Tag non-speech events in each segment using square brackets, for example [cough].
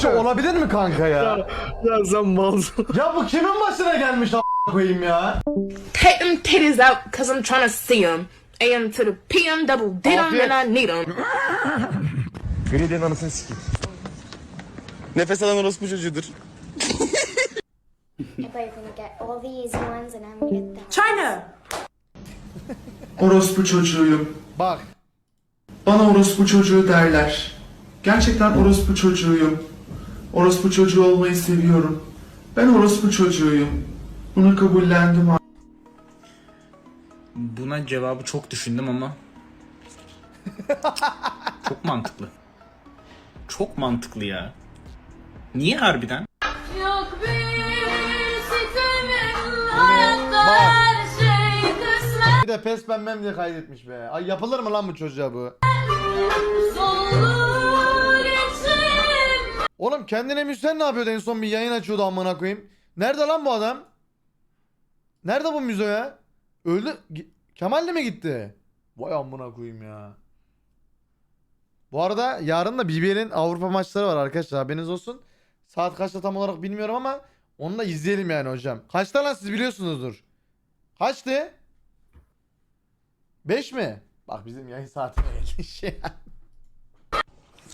şey olabilir mi kanka ya? Ya sen malsın. ya bu kimin başına gelmiş a** koyayım ya? Take them titties out cause I'm trying to see them. AM to the PM double did 'em Afiyet. and I need 'em. Gride'nin anasını sikeyim. Nefes alan orospu çocuğudur. China! Orospu çocuğuyum. Bak. Bana orospu çocuğu derler. Gerçekten orospu çocuğuyum. Orospu çocuğu olmayı seviyorum. Ben orospu çocuğuyum. Bunu kabullendim Buna cevabı çok düşündüm ama [laughs] çok mantıklı. Çok mantıklı ya. Niye harbiden? Yok bir sitemin hayatta Bak. her şey Bir de pes pembem diye kaydetmiş be. Ay yapılır mı lan bu çocuğa bu? solur içim Oğlum kendine müzisyen ne yapıyordu en son bir yayın açıyordu amına koyayım. Nerede lan bu adam? Nerede bu müzo ya? Öldü. Kemal de mi gitti? Vay amına koyayım ya. Bu arada yarın da BBL'in Avrupa maçları var arkadaşlar haberiniz olsun. Saat kaçta tam olarak bilmiyorum ama onu da izleyelim yani hocam. Kaçta lan siz biliyorsunuzdur. Kaçtı? 5 mi? Bak bizim yayın saatine gelmiş [laughs]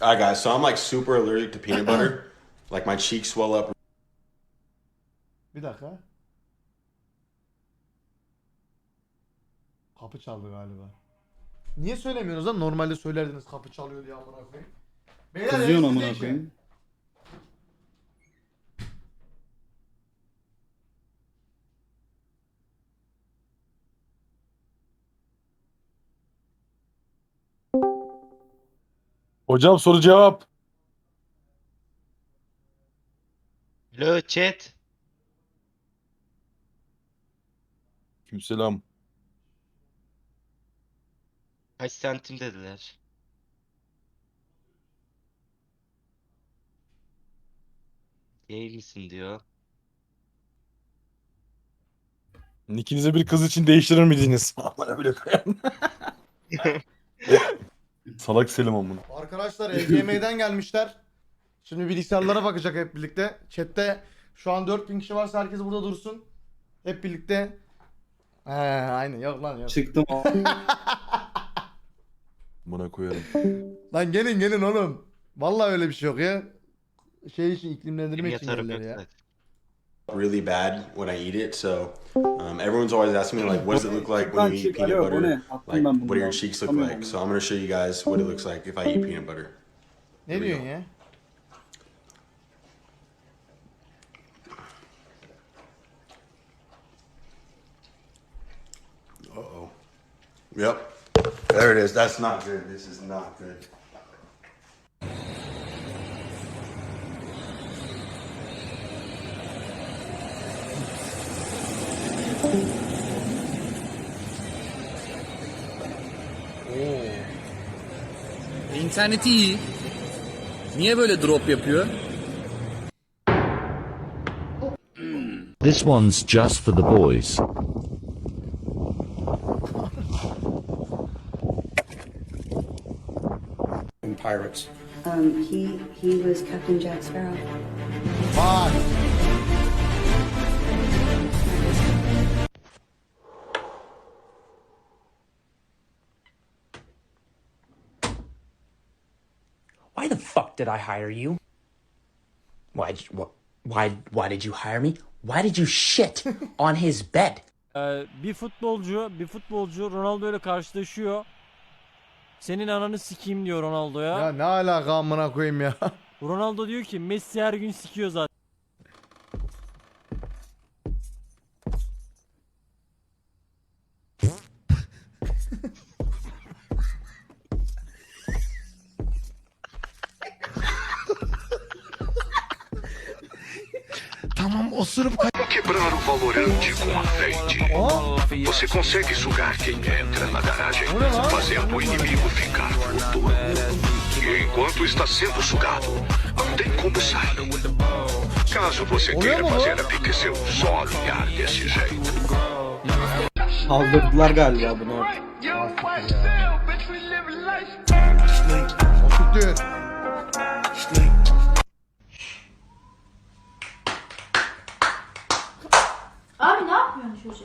ya. Alright, guys. So I'm like super allergic to peanut butter. [clears throat] Like my cheeks swell up Bir dakika. Kapı çaldı galiba. Niye söylemiyorsunuz lan? Normalde söylerdiniz kapı çalıyor diye amına koyayım. Beyler, Kızıyorsun amına değişin. koyayım. Hocam soru cevap. Lo chat. Selam. Kaç santim dediler. Gay misin diyor. Nikinize bir kız için değiştirir miydiniz? [laughs] Aman öyle koyan. [laughs] Salak Selim amına. Arkadaşlar EGM'den gelmişler. Şimdi bilgisayarlara bakacak hep birlikte. Chat'te şu an 4000 kişi varsa herkes burada dursun. Hep birlikte. He aynen yok lan yok. Çıktım. [laughs] Buna koyarım. Lan gelin gelin oğlum. Vallahi öyle bir şey yok ya. Şey için Benim iklimlendirmek için gelirler yok ya. Zaten. really bad when I eat it. So um, everyone's always asking me like, what does it look like when you eat peanut butter? Like, what do your cheeks look like? So I'm gonna show you guys what it looks like if I eat peanut butter. Ne diyorsun ya? Uh oh. Yep. There it is. That's not good. This is not good. İnterneti iyi. Niye böyle drop yapıyor? This one's just for the boys. Pirates. Um, he, he was Captain Jack Sparrow. Bak. Why the fuck did I hire you? Why? Why? Why? Why did you hire me? Why did you shit [laughs] on his bed? Ee, bir futbolcu, bir futbolcu Ronaldo ile karşılaşıyor. Senin ananı sikeyim diyor Ronaldo'ya. Ya ne alaka amına koyayım ya. Ronaldo diyor ki Messi her gün sikiyor zaten. Quebrar o valorante com a vende. Você consegue sugar quem entra na garagem, fazendo o inimigo ficar puto. E enquanto está sendo sugado, não tem como sair. Caso você queira fazer apetecer o só olhar desse jeito. Kaldırdılar galiba bunu. O siktir. Çocuğu.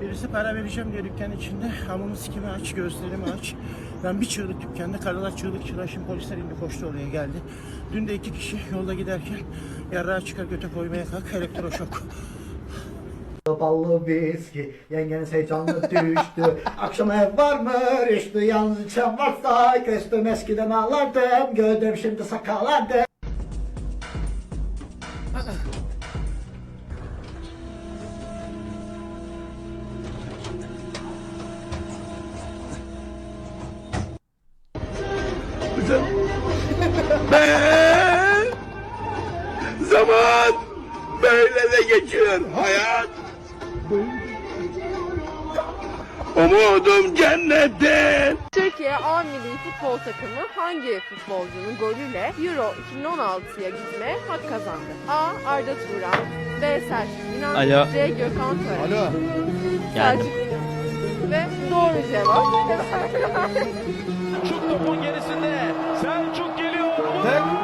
Birisi para vereceğim diye dükkan içinde. Hamamı sikimi aç, gözlerimi aç. Ben bir çığlık dükkanda, karılar çığlık çığlığa şimdi polisler indi koştu oraya geldi. Dün de iki kişi yolda giderken yarrağı çıkar göte koymaya kalk elektroşok. Ballı viski, yengeniz heyecanlı düştü. [laughs] Akşam ev var mı? Rüştü yalnız içen varsa. Küstüm eskiden ağlardım, gördüm şimdi sakallardım. [laughs] Zaman böyle de geçiyor hayat. Umudum cennetten. Türkiye A milli futbol takımı hangi futbolcunun golüyle Euro 2016'ya gitmeye hak kazandı? A. Arda Turan B. Selçuk İnan Alo. C. Gökhan Töre Alo. Geldim. Selçuk İnan Ve doğru cevap Çok topun gerisinde. Selçuk geliyor. Tek.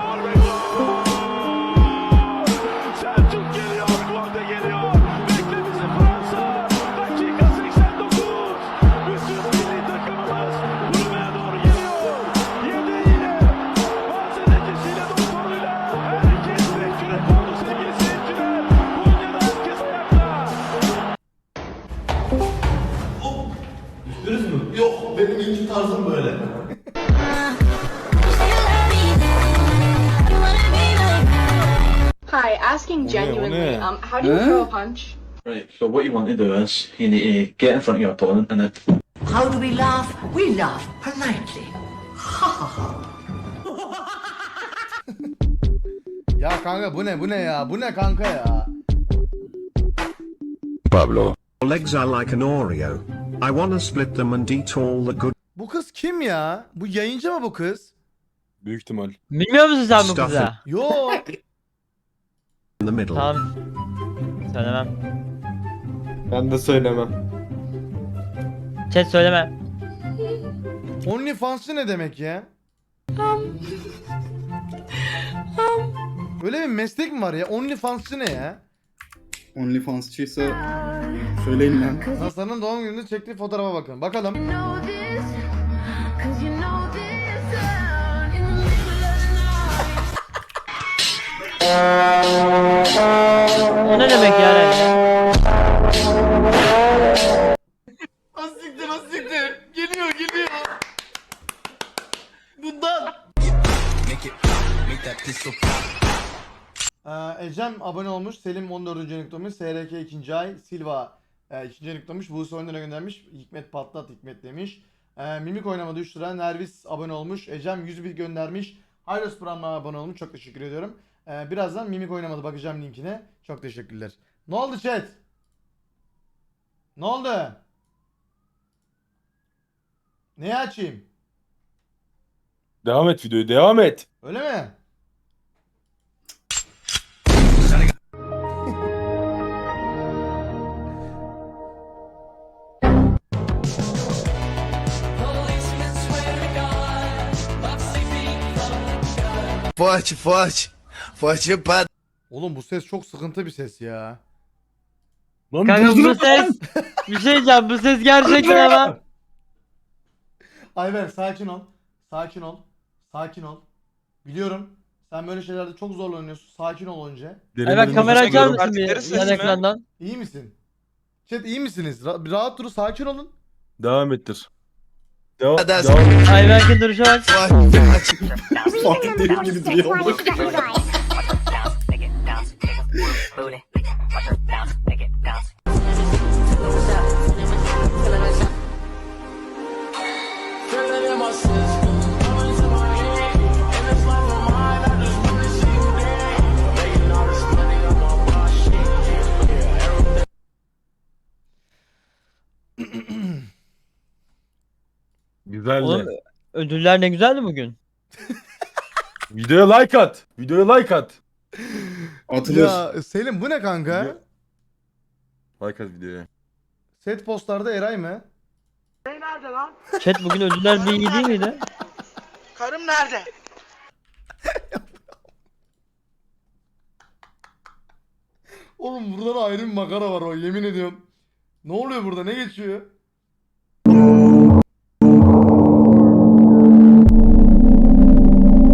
Ilk böyle. Hi, asking genuinely, um, how do you throw a punch? Right, so what you want to do is you need to get in front of your opponent and then How do we laugh? We laugh politely. [laughs] Ya kanka bu ne bu ne ya? Bu ne kanka ya? Pablo. Your legs are like an Oreo. I want to split them and eat all the good Bu kız kim ya? Bu yayıncı mı bu kız? Büyük ihtimal. Bilmiyor musun sen bu kızı? Yok. in the middle. Tamam. Söylemem. Ben de söylemem. Chat söyleme. OnlyFans'ı ne demek ya? Öyle bir meslek mi var ya? OnlyFans'ı ne ya? OnlyFans'çıysa söyleyin lan. Hasan'ın doğum gününde çektiği fotoğrafa bakın. Bakalım. O ne demek yani? Asiktir asiktir. Geliyor geliyor. Bundan. Ee, Ecem abone olmuş. Selim 14. noktamış. SRK 2. ay. Silva e, 2. noktamış. Buse oyunlara göndermiş. Hikmet patlat Hikmet demiş. Ee, Mimik oynamadı 3 lira. Nervis abone olmuş. Ecem 101 göndermiş. Hylos Pram'la abone olmuş. Çok teşekkür ediyorum. Ee, birazdan Mimik oynamadı. Bakacağım linkine. Çok teşekkürler. Ne oldu chat? Ne oldu? Neyi açayım? Devam et videoyu devam et. Öyle mi? Forte, forte. Forte para. Oğlum bu ses çok sıkıntı bir ses ya. Lan Kanka bu ses. Bir şey diyeceğim bu ses gerçekten ama. Ayber sakin ol. Sakin ol. Sakin ol. Biliyorum. Sen böyle şeylerde çok zorlanıyorsun. Sakin ol önce. Derin Evet kamera açar mısın bir yan ekrandan? İyi misin? Chat iyi misiniz? Ra- bir rahat durun sakin olun. Devam ettir. Devam, Hadi. Ayberk'in duruşa bak. Fatih Terim gibi duruyor. Güzeldi. Oğlum ödüller ne güzeldi bugün. [laughs] Videoya like at. Videoya like at. Atılır. Ya Selim bu ne kanka? Like at videoya. Set postlarda Eray mı? Eray nerede lan? Chat bugün ödüller bir iyi değil miydi? Karım nerede? Oğlum burada da ayrı bir makara var o yemin ediyorum. Ne oluyor burada ne geçiyor?